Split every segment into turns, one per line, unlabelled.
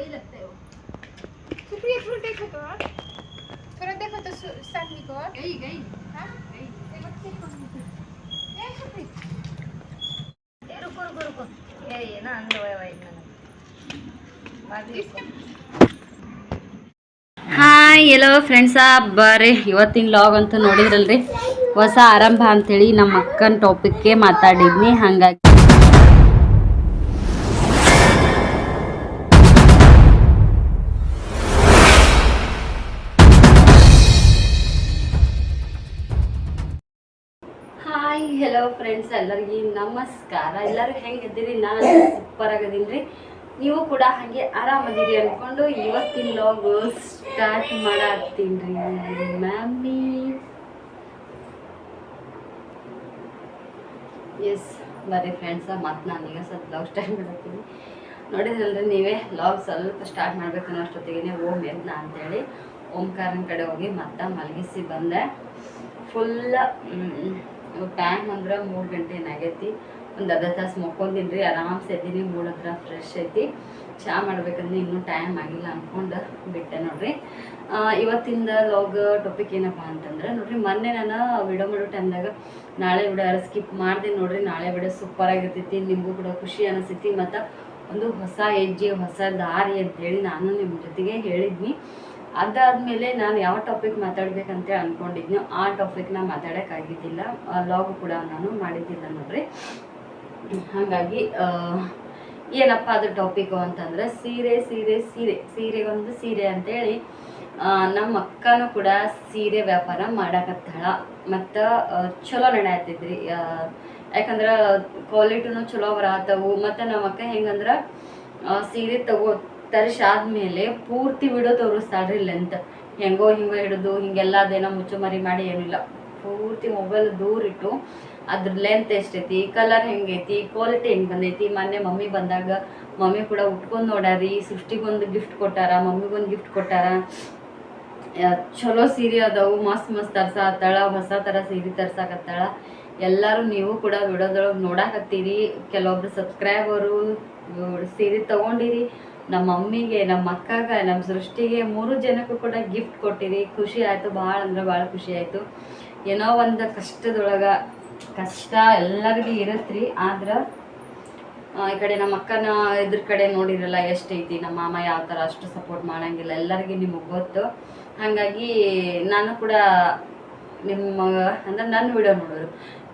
गई लगता है वो सुप्रिया थोड़ा देखो तो और थोड़ा देखो तो सु- सानवी को और
गई गई
हाँ एक बार देखो ए सुप्री
ए, रुको रुको रुको ये ये ना अंदर वय वय ನನಗೆ ಬಾಗಿ ಹಾಯ್ ಎಲ್ಲೋ ಫ್ರೆಂಡ್ಸ ಬರ್ರಿ ಇವತ್ತಿನ ಲಾಗ್ ಅಂತ ನೋಡಿದ್ರಲ್ರಿ ಹೊಸ ಆರಂಭ ಅಂತೇಳಿ ನಮ್ಮ ಅಕ್ಕನ ಟಾಪಿಕ್ಗೆ ಮಾತಾಡಿದ್ನಿ ಹಾಗಾಗಿ ಹೆಲೋ ಫ್ರೆಂಡ್ಸ್ ಎಲ್ಲರಿಗೂ ನಮಸ್ಕಾರ. ಎಲ್ಲರೂ ಹೆಂಗಿದ್ದೀರಿ? ನಾನು ಸೂಪರ್ ಆಗಿದ್ದೀನಿ ನೀವು ಕೂಡ ಹಾಗೆ ಆರಾಮದಿರಿ ಅಂದ್ಕೊಂಡು ಇವತ್ತಿನ ಲಾಗ್ ಸ್ಟಾರ್ಟ್ ಮಾಡತ್ತೀನಿ ರೀ ಮ್ಯಾಮಿ. ಎಸ್ ಬರೀ ಫ್ರೆಂಡ್ಸ ಮತ್ತು ನಾನೀಗ ಸ್ವಲ್ಪ ಲಾಗ್ ಸ್ಟಾರ್ಟ್ ಮಾಡತ್ತೀನಿ ನೋಡಿದ್ರಲ್ರಿ ನೀವೇ ಲಾಗ್ ಸ್ವಲ್ಪ ಸ್ಟಾರ್ಟ್ ಮಾಡ್ಬೇಕು ಅನ್ನೋ ಅಷ್ಟೊತ್ತಿಗೆ ಓಮ್ ಎದ್ನ ಅಂತೇಳಿ ಓಂಕಾರನ ಕಡೆ ಹೋಗಿ ಮತ್ತೆ ಮಲಗಿಸಿ ಬಂದೆ. ಫುಲ್ ಟೈಮ್ ಅಂದ್ರೆ ಮೂರು ಗಂಟೆ ಏನಾಗೈತಿ ಒಂದು ಅರ್ಧ ತಾಸು ಮಕ್ಕೊಂದಿನಿ ರೀ ಆರಾಮ್ಸೆ ಇದ್ದೀನಿ ಮೂಳು ಹತ್ರ ಫ್ರೆಶ್ ಐತಿ. ಚಹಾ ಮಾಡ್ಬೇಕಂದ್ರೆ ಇನ್ನೂ ಟೈಮ್ ಆಗಿಲ್ಲ ಅಂದ್ಕೊಂಡು ಬಿಟ್ಟೆ ನೋಡ್ರಿ. ಇವತ್ತಿಂದ ಲಾಗ್ ಟಾಪಿಕ್ ಏನಪ್ಪ ಅಂತಂದ್ರೆ ನೋಡ್ರಿ, ಮೊನ್ನೆ ನಾನು ವಿಡಿಯೋ ಮಾಡೋ ಟೈಮ್ದಾಗ ನಾಳೆ ವಿಡಿಯೋ ಸ್ಕಿಪ್ ಮಾಡಿದೆ ನೋಡ್ರಿ, ನಾಳೆ ವಿಡಿಯೋ ಸೂಪರ್ ಆಗಿರ್ತೈತಿ, ನಿಮಗೂ ಕೂಡ ಖುಷಿ ಅನಿಸ್ತೈತಿ, ಮತ್ತು ಒಂದು ಹೊಸ ಹೆಜ್ಜೆ, ಹೊಸ ದಾರಿ ಅಂತೇಳಿ ನಾನು ನಿಮ್ಮ ಜೊತೆಗೆ ಹೇಳಿದ್ನಿ. ಅದಾದ್ಮೇಲೆ ನಾನು ಯಾವ ಟಾಪಿಕ್ ಮಾತಾಡ್ಬೇಕಂತ ಅನ್ಕೊಂಡಿದ್ನೋ ಆ ಟಾಪಿಕ್ನ ಮಾತಾಡೋಕ್ಕಾಗಿದ್ದಿಲ್ಲ. ಲಾಗ್ ಕೂಡ ನಾನು ಮಾಡಿದ್ದಿಲ್ಲ ನೋಡ್ರಿ. ಹಾಗಾಗಿ ಏನಪ್ಪ ಅದು ಟಾಪಿಕು ಅಂತಂದ್ರೆ ಸೀರೆ ಸೀರೆ ಸೀರೆ, ಸೀರೆಗೊಂದು ಸೀರೆ ಅಂತೇಳಿ ನಮ್ಮ ಅಕ್ಕನೂ ಕೂಡ ಸೀರೆ ವ್ಯಾಪಾರ ಮಾಡಕತ್ತಾಳ. ಮತ್ತು ಚಲೋ ನಡೆಯತ್ತಿದ್ರಿ ಯಾಕಂದ್ರೆ ಕ್ವಾಲಿಟಿನೂ ಚಲೋ ಬರತ್ತವು ಮತ್ತು ನಮ್ಮ ಅಕ್ಕ ಹೆಂಗಂದ್ರೆ ಸೀರೆ ತಗೋ ತರಿಸಾದ್ಮೇಲೆ ಪೂರ್ತಿ ವಿಡಿಯೋ ತೋರಿಸ್ತಾಳ್ರಿ ಲೆಂತ್ ಹೆಂಗೋ ಹಿಂಗೋ ಹಿಡಿದು, ಹಿಂಗೆಲ್ಲ ಅದೇನೋ ಮುಚ್ಚುಮರಿ ಮಾಡಿ ಏನಿಲ್ಲ. ಪೂರ್ತಿ ಮೊಬೈಲ್ ದೂರಿಟ್ಟು ಅದ್ರ ಲೆಂತ್ ಎಷ್ಟೈತಿ ಕಲರ್ ಹೆಂಗೈತಿ ಕ್ವಾಲಿಟಿ ಹೆಂಗೆ ಬಂದೈತಿ. ಮೊನ್ನೆ ಮಮ್ಮಿ ಬಂದಾಗ, ಮಮ್ಮಿ ಕೂಡ ಉಟ್ಕೊಂಡು ನೋಡ್ಯಾರಿ ಸೃಷ್ಟಿಗೊಂದು ಗಿಫ್ಟ್ ಕೊಟ್ಟಾರ, ಮಮ್ಮಿಗೊಂದು ಗಿಫ್ಟ್ ಕೊಟ್ಟಾರ. ಚಲೋ ಸೀರೆ ಅದಾವು, ಮಸ್ತ್ ಮಸ್ತ್ ತರ್ಸಾತ್ತಾಳ ಹೊಸ ಥರ ಸೀರೆ ತರ್ಸಾಕತ್ತಾಳ ಎಲ್ಲರೂ ನೀವು ಕೂಡ ವಿಡಿಯೋದೊಳಗೆ ನೋಡಾಕತ್ತೀರಿ. ಕೆಲವೊಬ್ರು ಸಬ್ಸ್ಕ್ರೈಬರು ಸೀರೆ ತಗೊಂಡಿರಿ. ನಮ್ಮ ಮಮ್ಮಿಗೆ, ನಮ್ಮ ಅಕ್ಕಾಗ, ನಮ್ಮ ಸೃಷ್ಟಿಗೆ ಮೂರು ಜನಕ್ಕೂ ಕೂಡ ಗಿಫ್ಟ್ ಕೊಟ್ಟಿರಿ. ಖುಷಿ ಆಯಿತು, ಭಾಳ ಅಂದ್ರೆ ಭಾಳ ಖುಷಿ ಆಯಿತು. ಏನೋ ಒಂದು ಕಷ್ಟದೊಳಗೆ, ಕಷ್ಟ ಎಲ್ಲರಿಗೂ ಇರತ್ರಿ, ಆದ್ರೆ ಈ ಕಡೆ ನಮ್ಮ ಅಕ್ಕನ ಇದ್ರ ಕಡೆ ನೋಡಿರಲ್ಲ, ಎಷ್ಟೈತಿ, ನಮ್ಮ ಮಾಮ ಯಾವ ಥರ ಅಷ್ಟು ಸಪೋರ್ಟ್ ಮಾಡೋಂಗಿಲ್ಲ, ಎಲ್ಲರಿಗೂ ನಿಮಗೆ ಗೊತ್ತು. ಹಾಗಾಗಿ ನಾನು ಕೂಡ ನಿಮ್ಮ, ಅಂದ್ರೆ ನನ್ನ ವಿಡಿಯೋ ನೋಡೋರು.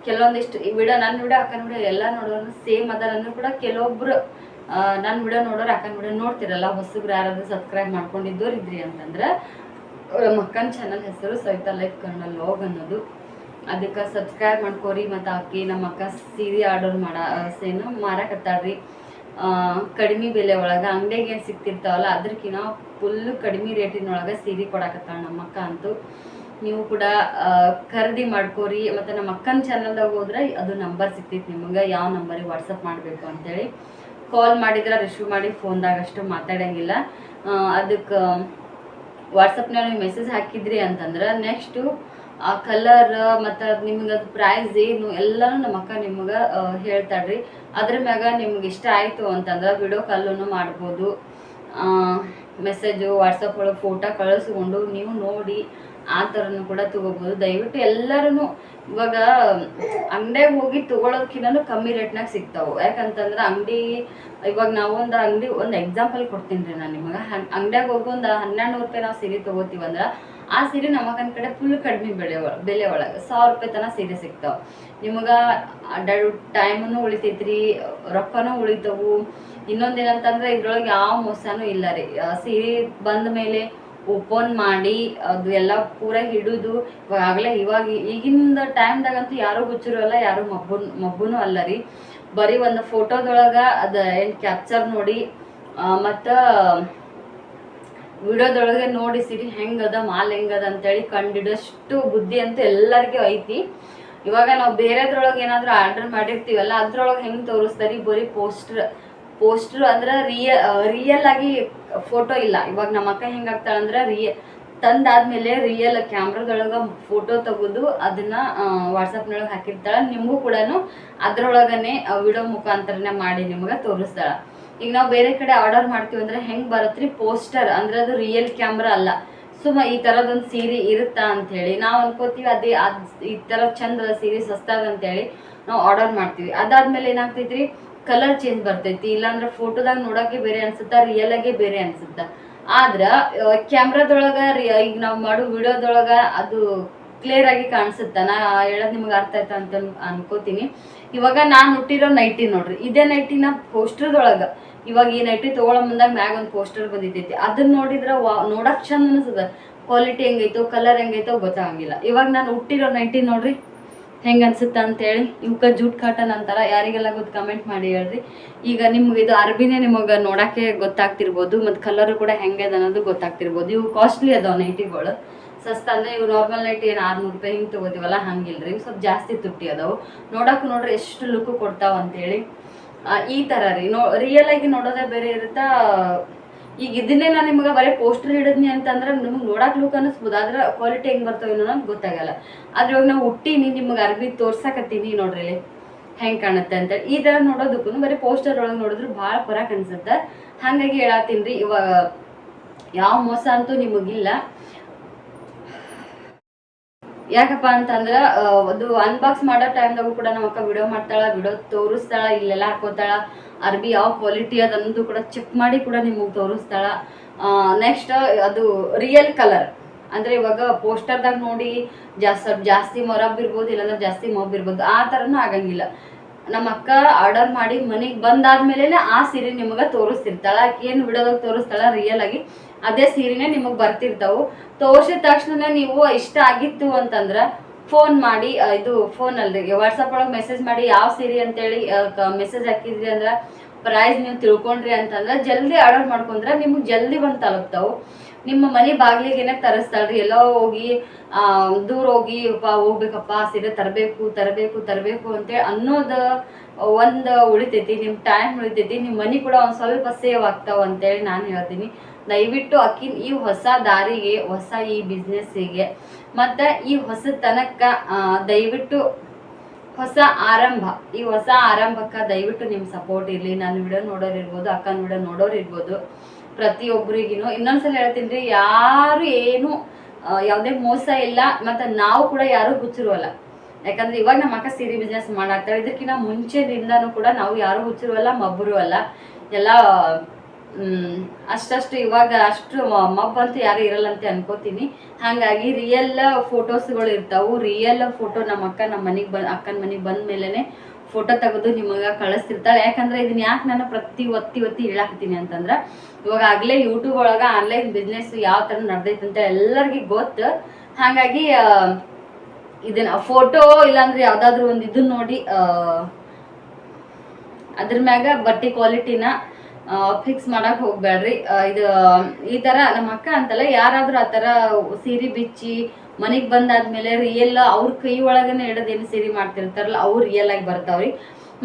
ಕೆಲವೊಂದಿಷ್ಟು, ಈ ವಿಡಿಯೋ ನನ್ನ ವಿಡಿಯೋ ಅಕ್ಕನ ವಿಡಿಯೋ ಎಲ್ಲ ನೋಡೋರು ಸೇಮ್ ಅಂದ್ರೂ ಕೂಡ, ಕೆಲವೊಬ್ರು ನನ್ನ ವಿಡಿಯೋ ನೋಡೋರು ಅಕ್ಕನ ವಿಡಿಯೋ ನೋಡ್ತಿರಲ್ಲ, ಹೊಸಬ್ರು ಯಾರಾದರೂ ಸಬ್ಸ್ಕ್ರೈಬ್ ಮಾಡ್ಕೊಂಡಿದ್ದವ್ರು ಇದ್ರಿ ಅಂತಂದ್ರೆ ನಮ್ಮ ಅಕ್ಕನ ಚಾನಲ್ ಹೆಸರು ಸವಿತಾ ಲೈಫ್ ಕನ್ನಡ ಲಾಗ್ ಅನ್ನೋದು. ಅದಕ್ಕೆ ಸಬ್ಸ್ಕ್ರೈಬ್ ಮಾಡ್ಕೋರಿ ಮತ್ತು ಆಕಿ ನಮ್ಮ ಅಕ್ಕ ಸೀರೆ ಆರ್ಡರ್ ಮಾಡ ಸೇನು ಮಾರಕತ್ತಾಳ್ರಿ ಕಡಿಮೆ ಬೆಲೆ ಒಳಗೆ ಅಂಗಡಿಗೆ ಏನು ಸಿಗ್ತಿರ್ತಾವಲ್ಲ ಅದಕ್ಕಿಂತ ಫುಲ್ಲು ಕಡಿಮೆ ರೇಟಿನೊಳಗೆ ಸೀರೆ ಕೊಡಕತ್ತಾಳ ನಮ್ಮ ಅಕ್ಕ ಅಂತೂ. ನೀವು ಕೂಡ ಖರೀದಿ ಮಾಡ್ಕೋರಿ, ಮತ್ತು ನಮ್ಮ ಅಕ್ಕನ ಚಾನಲ್ದಾಗ ಹೋದ್ರೆ ಅದು ನಂಬರ್ ಸಿಗ್ತೈತಿ ನಿಮಗೆ, ಯಾವ ನಂಬರಿಗೆ ವಾಟ್ಸಪ್ ಮಾಡಬೇಕು ಅಂತೇಳಿ. ಕಾಲ್ ಮಾಡಿದ್ರೆ ರಿಸೀವ್ ಮಾಡಿ ಫೋನ್ದಾಗ ಅಷ್ಟು ಮಾತಾಡೋಂಗಿಲ್ಲ. ಅದಕ್ಕೆ ವಾಟ್ಸಪ್ನಲ್ಲಿ ನೀವು ಮೆಸೇಜ್ ಹಾಕಿದ್ರಿ ಅಂತಂದ್ರೆ ನೆಕ್ಸ್ಟು ಆ ಕಲರ್ ಮತ್ತು ಅದು ನಿಮ್ಗೆ ಅದು ಪ್ರೈಸ್ ಏನು ಎಲ್ಲನೂ ನಮ್ಮ ಅಕ್ಕ ನಿಮ್ಗೆ ಹೇಳ್ತಾಳ್ರಿ. ಅದ್ರ ಮ್ಯಾಗ ನಿಮ್ಗೆ ಇಷ್ಟ ಆಯಿತು ಅಂತಂದ್ರೆ ವಿಡಿಯೋ ಕಾಲೂ ಮಾಡ್ಬೋದು. ಮೆಸೇಜು ವಾಟ್ಸಪ್ ಒಳಗೆ ಫೋಟೋ ಕಳಿಸ್ಕೊಂಡು ನೀವು ನೋಡಿ ಆ ಥರನೂ ಕೂಡ ತೊಗೋಬೋದು. ದಯವಿಟ್ಟು ಎಲ್ಲರೂ ಇವಾಗ ಅಂಗಡಿಯಾಗ ಹೋಗಿ ತೊಗೊಳೋದಕ್ಕಿಂತನೂ ಕಮ್ಮಿ ರೇಟ್ನಾಗ ಸಿಗ್ತಾವೆ. ಯಾಕಂತಂದ್ರೆ ಅಂಗಡಿ, ಇವಾಗ ನಾವೊಂದು ಅಂಗಡಿ, ಒಂದು ಎಕ್ಸಾಂಪಲ್ ಕೊಡ್ತೀನಿ ರೀ ನಾನು ನಿಮಗೆ. ಅಂಗಡಿಯಾಗ ಹೋಗಿ ಒಂದು ಹನ್ನೆರಡು ನೂರು ರೂಪಾಯಿ ನಾವು ಸೀರೆ ತೊಗೋತೀವಂದ್ರೆ ಆ ಸೀರೆ ನಮಗನ್ ಕಡೆ ಫುಲ್ ಕಡಿಮೆ ಬೆಲೆ ಬೆಲೆ ಒಳಗೆ. ಸಾವಿರ ರೂಪಾಯಿ ತನಕ ಸೀರೆ ಸಿಗ್ತಾವೆ. ನಿಮಗೆ ಅಡ್ಡಾಡು ಟೈಮನ್ನು ಉಳಿತೈತ್ರಿ, ರೊಕ್ಕನೂ ಉಳಿತಾವು. ಇನ್ನೊಂದೇನಂತಂದ್ರೆ ಇದ್ರೊಳಗೆ ಯಾವ ಮೋಸನೂ ಇಲ್ಲ ರೀ. ಸೀರೆ ಬಂದ ಮೇಲೆ ಓಪನ್ ಮಾಡಿ ಅದು ಎಲ್ಲ ಪೂರ ಹಿಡಿದು ಇವಾಗ ಆಗಲೇ ಇವಾಗ ಈಗಿನ ಟೈಮ್ದಾಗಂತೂ ಯಾರೂ ಹುಚ್ಚರಲ್ಲ ಯಾರೂ ಮಬ್ಬು ಮಬ್ಬುನೂ ಅಲ್ಲ ರೀ. ಬರೀ ಒಂದು ಫೋಟೋದೊಳಗೆ ಅದ ಏನು ಕ್ಯಾಪ್ಚರ್ ನೋಡಿ ಮತ್ತು ವಿಡಿಯೋದೊಳಗೆ ನೋಡಿ ಸಿರಿ ಹೆಂಗದ, ಮಾಲ್ ಹೆಂಗದ ಅಂತೇಳಿ ಕಂಡಿಡಷ್ಟು ಬುದ್ಧಿ ಅಂತೂ ಎಲ್ಲರಿಗೂ ಐತಿ. ಇವಾಗ ನಾವು ಬೇರೆದ್ರೊಳಗೆ ಏನಾದರೂ ಆರ್ಡರ್ ಮಾಡಿರ್ತೀವಲ್ಲ, ಅದ್ರೊಳಗೆ ಹೆಂಗೆ ತೋರಿಸ್ತಾರೆ, ಬರೀ ಪೋಸ್ಟ್ರ್ ಪೋಸ್ಟ್ರ್ ಅಂದ್ರೆ ರಿಯ ರಿಯಲ್ ಆಗಿ ಫೋಟೋ ಇಲ್ಲ. ಇವಾಗ ನಮ್ಮ ಅಕ್ಕ ಹೆಂಗಾಗ್ತಾಳೆ ಅಂದ್ರೆ ರಿಯ ತಂದಾದ್ಮೇಲೆ ರಿಯಲ್ ಕ್ಯಾಮ್ರಾದೊಳಗೆ ಫೋಟೋ ತೆಗೆದು ಅದನ್ನ ವಾಟ್ಸಪ್ನೊಳಗೆ ಹಾಕಿರ್ತಾಳೆ. ನಿಮಗೂ ಕೂಡ ಅದ್ರೊಳಗನೆ ವಿಡಿಯೋ ಮುಖಾಂತರನೇ ಮಾಡಿ ನಿಮಗೆ ತೋರಿಸ್ತಾಳೆ. ಈಗ ನಾವು ಬೇರೆ ಕಡೆ ಆರ್ಡರ್ ಮಾಡ್ತೀವಿ ಅಂದ್ರೆ ಬರುತ್ತೆ ರೀ ಪೋಸ್ಟರ್ ಅಂದ್ರೆ ಅದು ರಿಯಲ್ ಕ್ಯಾಮ್ರಾ ಅಲ್ಲ. ಸುಮ್ಮ ಈ ತರದೊಂದು ಸೀರೆ ಇರುತ್ತಾ ಅಂತ ಹೇಳಿ ನಾವು ಅನ್ಕೋತೀವಿ ಅದೇ, ಅದು ಈ ತರ ಚಂದ ಸೀರೆ ಸಸ್ತಾದ ಅಂತೇಳಿ ನಾವು ಆರ್ಡರ್ ಮಾಡ್ತೀವಿ. ಅದಾದ್ಮೇಲೆ ಏನಾಗ್ತೈತ್ರಿ? ಕಲರ್ ಚೇಂಜ್ ಬರ್ತೈತಿ, ಇಲ್ಲಾಂದ್ರೆ ಫೋಟೋದಾಗ ನೋಡಕ್ಕೆ ಬೇರೆ ಅನ್ಸುತ್ತಾ ರಿಯಲ್ ಆಗಿ ಬೇರೆ ಅನ್ಸುತ್ತ? ಆದ್ರ ಕ್ಯಾಮ್ರಾದೊಳಗ ಈಗ ನಾವು ಮಾಡೋ ವಿಡಿಯೋದೊಳಗ ಅದು ಕ್ಲಿಯರ್ ಆಗಿ ಕಾಣಿಸುತ್ತ? ನಾ ಹೇಳೋದ್ ನಿಮ್ಗೆ ಅರ್ಥ ಆಯ್ತಾ ಅಂತ ಅನ್ಕೋತೀನಿ. ಇವಾಗ ನಾನು ಹುಟ್ಟಿರೋ ನೈಟಿ ನೋಡ್ರಿ, ಇದೇ ನೈಟಿನ ಪೋಸ್ಟರ್ದೊಳಗ ಇವಾಗ ಈ ನೈಟಿ ತಗೊಳ ಮುಂದಾಗ ಮ್ಯಾಗ ಒಂದು ಪೋಸ್ಟರ್ ಬಂದಿದ್ದೈತಿ ಅದನ್ನ ನೋಡಿದ್ರ ವಾ, ನೋಡಕ್ ಚಂದ ಅನಿಸ್ತದ ಕ್ವಾಲಿಟಿ ಹೆಂಗೈತೋ ಕಲರ್ ಹೆಂಗೈತೋ ಗೊತ್ತಾಗಂಗಿಲ್ಲ. ಇವಾಗ ನಾನು ಹುಟ್ಟಿರೋ ನೈಟಿ ನೋಡ್ರಿ ಹೆಂಗ ಅನ್ಸುತ್ತೆ ಅಂತೇಳಿ ಇವಕ್ಕ ಜೂಟ್ ಕಾಟನ್ ಅಂತಾರ ಯಾರಿಗೆಲ್ಲ ಗೊತ್ತು ಕಮೆಂಟ್ ಮಾಡಿ ಹೇಳ್ರಿ. ಈಗ ನಿಮ್ಗೆ ಇದು ಅರ್ಬಿನೇ ನಿಮಗೆ ನೋಡಕ್ಕೆ ಗೊತ್ತಾಗ್ತಿರ್ಬೋದು ಮತ್ತು ಕಲರ್ ಕೂಡ ಹೆಂಗದ ಅನ್ನೋದು ಗೊತ್ತಾಗ್ತಿರ್ಬೋದು. ಇವು ಕಾಸ್ಟ್ಲಿ ಅದಾವ ನೈಟಿಗಳು ಸಸ್ತ ಅಂದ್ರೆ ಇವು ನಾರ್ಮಲ್ ನೈಟ್ ಏನು ಆರ್ನೂರು ರೂಪಾಯಿ ಹಿಂಗೆ ತಗೋತೀವಲ್ಲ ಹಂಗಿಲ್ರಿ. ಸ್ವಲ್ಪ ಜಾಸ್ತಿ ತುಟ್ಟಿ ಅದಾವು. ನೋಡೋಕೆ ನೋಡ್ರಿ ಎಷ್ಟು ಲುಕ್ ಕೊಡ್ತಾವ ಅಂತೇಳಿ. ಆ, ಈ ತರ ರೀ. ನೋ ರಿಯಲ್ ಆಗಿ ನೋಡೋದೇ ಬೇರೆ ಇರುತ್ತಾ ಈಗ ಇದನ್ನೇ ನಾನು ನಿಮ್ಗೆ ಬರೀ ಪೋಸ್ಟರ್ ಹಿಡಿದ್ನಿ ಅಂತಂದ್ರೆ ನಿಮ್ಗೆ ನೋಡಕ್ ಲುಕ್ ಅನ್ನಿಸ್ಬೋದು. ಆದ್ರೆ ಕ್ವಾಲಿಟಿ ಹೆಂಗ್ ಅನ್ನೋ ಅನ್ನೋದು ಗೊತ್ತಾಗಲ್ಲ. ಆದ್ರೆ ಇವಾಗ ನಾವು ಹುಟ್ಟಿನಿ, ನಿಮ್ಗೆ ಅರ್ಬಿ ತೋರ್ಸಕತ್ತೀನಿ ನೋಡ್ರಿ ಹೆಂಗ್ ಕಾಣುತ್ತೆ ಅಂತ. ಈ ಥರ ನೋಡೋದಕ್ಕೂ ಬರೀ ಪೋಸ್ಟರ್ ಒಳಗೆ ನೋಡಿದ್ರು ಭಾಳ ಪರ ಅನ್ಸುತ್ತೆ. ಹಾಗಾಗಿ ಹೇಳತ್ತೀನಿ ಇವಾಗ ಯಾವ ಮೋಸ ಅಂತೂ ನಿಮಗಿಲ್ಲ. ಯಾಕಪ್ಪ ಅಂತಂದ್ರೆ ಅದು ಅನ್ಬಾಕ್ಸ್ ಮಾಡೋ ಟೈಮ್ದಾಗೂ ಕೂಡ ನಮ್ಮ ಅಕ್ಕ ವಿಡಿಯೋ ಮಾಡ್ತಾಳ ವಿಡಿಯೋ ತೋರಿಸ್ತಾಳ, ಇಲ್ಲೆಲ್ಲ ಹಾಕೋತಾಳ. ಅರ್ಬಿ ಯಾವ ಕ್ವಾಲಿಟಿ ಅದನ್ನು ಕೂಡ ಚೆಕ್ ಮಾಡಿ ಕೂಡ ನಿಮಗೆ ತೋರಿಸ್ತಾಳ. ನೆಕ್ಸ್ಟ್ ಅದು ರಿಯಲ್ ಕಲರ್ ಅಂದ್ರೆ ಇವಾಗ ಪೋಸ್ಟರ್ದಾಗ ನೋಡಿ ಜಾಸ್ತಿ ಜಾಸ್ತಿ ಮೊರಬ್ ಇರ್ಬೋದು, ಇಲ್ಲಾಂದ್ರೆ ಜಾಸ್ತಿ ಮೊಬ್ ಇರ್ಬೋದು, ಆ ಥರನೂ ಆಗಂಗಿಲ್ಲ. ನಮ್ಮ ಅಕ್ಕ ಆರ್ಡರ್ ಮಾಡಿ ಮನೆಗೆ ಬಂದಾದ್ಮೇಲೆ ಆ ಸೀರೆ ನಿಮಗೆ ತೋರಿಸ್ತಿರ್ತಾಳ. ಏನು ವಿಡಿಯೋದಾಗ ತೋರಿಸ್ತಾಳ? ರಿಯಲ್ ಆಗಿ ಅದೇ ಸೀರೆನೇ ನಿಮಗೆ ಬರ್ತಿರ್ತಾವು. ತೋರ್ಸಿದ ತಕ್ಷಣ ನೀವು ಇಷ್ಟ ಆಗಿತ್ತು ಅಂತಂದ್ರ ಫೋನ್ ಮಾಡಿ ಇದು ಫೋನ್ ಅಲ್ರಿ ವಾಟ್ಸಪ್ ಒಳಗೆ ಮೆಸೇಜ್ ಮಾಡಿ, ಯಾವ ಸೀರೆ ಅಂತೇಳಿ ಮೆಸೇಜ್ ಹಾಕಿದ್ರಿ ಅಂದ್ರೆ ಪ್ರೈಸ್ ನೀವು ತಿಳ್ಕೊಂಡ್ರಿ ಅಂತಂದ್ರೆ ಜಲ್ದಿ ಆರ್ಡರ್ ಮಾಡ್ಕೊಂಡ್ರೆ ನಿಮ್ಗೆ ಜಲ್ದಿ ಬಂದು ತಲುಪ್ತಾವು. ನಿಮ್ಮ ಮನೆ ಬಾಗಿಲಿಗೆನೆ ತರಿಸ್ತಾಳ್ರಿ. ಎಲ್ಲೋ ಹೋಗಿ ದೂರ ಹೋಗಿ ಹೋಗ್ಬೇಕಪ್ಪ ಸೀರೆ ತರಬೇಕು ತರಬೇಕು ತರಬೇಕು ಅಂತೇಳಿ ಅನ್ನೋದು ಒಂದು ಉಳಿತೈತಿ ನಿಮ್ಮ ಟೈಮ್ ಉಳಿತೈತಿ ನಿಮ್ಮ ಮನೆ ಕೂಡ ಒಂದು ಸ್ವಲ್ಪ ಸೇವ್ ಆಗ್ತಾವ ಅಂತೇಳಿ ನಾನು ಹೇಳ್ತೀನಿ. ದಯವಿಟ್ಟು ಅಕ್ಕಿನ ಈ ಹೊಸ ದಾರಿಗೆ, ಹೊಸ ಈ ಬಿಸ್ನೆಸ್ಸಿಗೆ ಮತ್ತು ಈ ಹೊಸತನಕ್ಕ ದಯವಿಟ್ಟು ಹೊಸ ಆರಂಭ, ಈ ಹೊಸ ಆರಂಭಕ್ಕೆ ದಯವಿಟ್ಟು ನಿಮ್ಮ ಸಪೋರ್ಟ್ ಇರಲಿ. ನಾನು ವಿಡಿಯೋ ನೋಡೋರಿರ್ಬೋದು, ಅಕ್ಕನ ವಿಡಿಯೋ ನೋಡೋರಿರ್ಬೋದು ಇರ್ಬೋದು ಇನ್ನೊಂದ್ಸಲ ಹೇಳ್ತೀನಿ ರೀ, ಯಾರು ಏನು ಯಾವುದೇ ಮೋಸ ಇಲ್ಲ, ಮತ್ತು ನಾವು ಕೂಡ ಯಾರು ಹುಚ್ಚಿರುವಲ್ಲ ಯಾಕಂದ್ರೆ ಇವಾಗ ನಮ್ಮ ಅಕ್ಕ ಸೀರೆ ಬಿಸ್ನೆಸ್ ಮಾಡಾಕ್ತಾರೆ ಇದಕ್ಕಿಂತ ಮುಂಚೆದಿಂದನೂ ಕೂಡ ನಾವು ಯಾರು ಹುಚ್ಚಿರುವಲ್ಲ ಮಬ್ಬರು ಅಲ್ಲ. ಎಲ್ಲ ಅಷ್ಟಷ್ಟು ಇವಾಗ ಅಷ್ಟು ಮಬ್ಬಂತೂ ಯಾರು ಅಂತ ಅನ್ಕೋತೀನಿ. ಹಾಗಾಗಿ ರಿಯಲ್ ಫೋಟೋಸ್ಗಳು ಇರ್ತಾವು. ರಿಯಲ್ ಫೋಟೋ ನಮ್ಮ ಅಕ್ಕ, ನಮ್ಮ ಮನೆಗೆ ಬಂದ್ ಅಕ್ಕನ ಮನೆಗೆ ಬಂದ ಫೋಟೋ ತೆಗೆದು ನಿಮಗೆ ಕಳಿಸ್ತಿರ್ತಾಳೆ. ಯಾಕಂದ್ರೆ ಇದನ್ನ ಯಾಕೆ ನಾನು ಪ್ರತಿ ಒತ್ತಿ ಒತ್ತಿ ಹೇಳಾಕ್ತೀನಿ ಅಂತಂದ್ರೆ, ಇವಾಗ ಆಗಲೇ ಯೂಟ್ಯೂಬ್ ಒಳಗೆ ಆನ್ಲೈನ್ ಬಿಸ್ನೆಸ್ ಯಾವ ಥರ ನಡೆದೈತೆ ಅಂತ ಎಲ್ಲರಿಗೂ ಗೊತ್ತು. ಹಾಗಾಗಿ ಇದನ್ನ ಫೋಟೋ ಇಲ್ಲಾಂದ್ರೆ ಯಾವುದಾದ್ರೂ ಒಂದು ಇದನ್ನ ನೋಡಿ ಅದ್ರ ಮ್ಯಾಗ ಬಟ್ಟೆ ಕ್ವಾಲಿಟಿನ ಫಿಕ್ಸ್ ಮಾಡಕ್ ಹೋಗ್ಬೇಡ್ರಿ. ಇದು, ಈ ತರ ನಮ್ಮ ಅಕ್ಕ ಅಂತಲ್ಲ, ಯಾರಾದ್ರೂ ಆ ತರ ಸೀರೆ ಬಿಚ್ಚಿ ಮನೆಗ್ ಬಂದಾದ್ಮೇಲೆ ರಿಯಲ್ ಅವ್ರ ಕೈ ಒಳಗನೆ ಏನು ಸೀರೆ ಮಾಡ್ತಿರ್ತಾರಲ್ಲ, ಅವ್ರು ರಿಯಲ್ ಆಗಿ ಬರ್ತಾವ್ರಿ.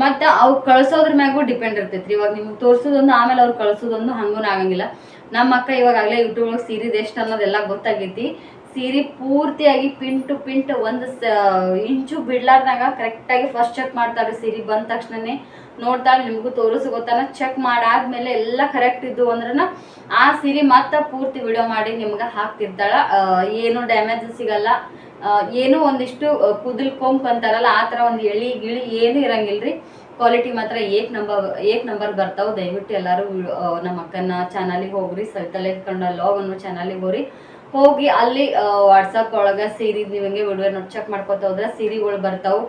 ಮತ್ತೆ ಅವ್ರು ಕಳ್ಸೋದ್ರ ಮ್ಯಾಗೂ ಡಿಪೆಂಡ್ ಇರ್ತೈತ್ರಿ. ಇವಾಗ ನಿಮ್ಗೆ ತೋರ್ಸೋದೊಂದು, ಆಮೇಲೆ ಅವ್ರು ಕಳ್ಸೋದೊಂದು ಹಂಗೂ ಆಗಂಗಿಲ್ಲ. ನಮ್ಮ ಅಕ್ಕ ಇವಾಗಾಗಲೇ ಯೂಟ್ಯೂಬ್ ಒಳಗೆ ಸೀರೆ ಎಷ್ಟು ಅನ್ನೋದೆಲ್ಲ ಗೊತ್ತಾಗೈತಿ. ಸೀರೆ ಪೂರ್ತಿಯಾಗಿ ಪಿನ್ ಟು ಪಿಂಟ್, ಒಂದು ಇಂಚು ಬಿಡ್ಲಾರ್ದಾಗ ಕರೆಕ್ಟಾಗಿ ಫಸ್ಟ್ ಚೆಕ್ ಮಾಡ್ತಾರೆ ಸೀರೆ ಬಂದ ತಕ್ಷಣನೇ. ನೋಡ್ತಾಳೆ ನಿಮಗೂ ತೋರಿಸು ಗೊತ್ತಾನ ಚೆಕ್ ಮಾಡಾದ್ಮೇಲೆ ಎಲ್ಲ ಕರೆಕ್ಟ್ ಇದ್ದು ಅಂದ್ರನ ಆ ಸೀರೆ ಮತ್ತೆ ಪೂರ್ತಿ ವಿಡಿಯೋ ಮಾಡಿ ನಿಮ್ಗೆ ಹಾಕ್ತಿರ್ತಾಳ. ಏನು ಡ್ಯಾಮೇಜ್ ಸಿಗಲ್ಲ. ಏನು ಒಂದಿಷ್ಟು ಕುದಲ್ ಕೊಂಪ್ ಅಂತಾರಲ್ಲ, ಆ ಥರ ಒಂದು ಎಳಿ ಗಿಳಿ ಏನು ಇರಂಗಿಲ್ರಿ. ಕ್ವಾಲಿಟಿ ಮಾತ್ರ ಏಕ್ ನಂಬರ್ ಏಕ್ ನಂಬರ್ ಬರ್ತಾವ. ದಯವಿಟ್ಟು ಎಲ್ಲರೂ ನಮ್ಮ ಅಕ್ಕನ ಚಾನಲಿಗೆ ಹೋಗ್ರಿ ಸವಿತಲೆ ಕಂಡ ಲಾಗ್ ಅನ್ನೋ ಚಾನಲಿಗೆ ಹೋಗ್ರಿ. ಹೋಗಿ ಅಲ್ಲಿ ವಾಟ್ಸಪ್ ಒಳಗೆ ಸೀರೆ ನೀವು ಹಂಗೆ ವಿಡಿಯೋ ನೋಡಿ ಚೆಕ್ ಮಾಡ್ಕೊತ ಹೋದ್ರೆ ಸೀರೆಗಳು ಬರ್ತಾವು.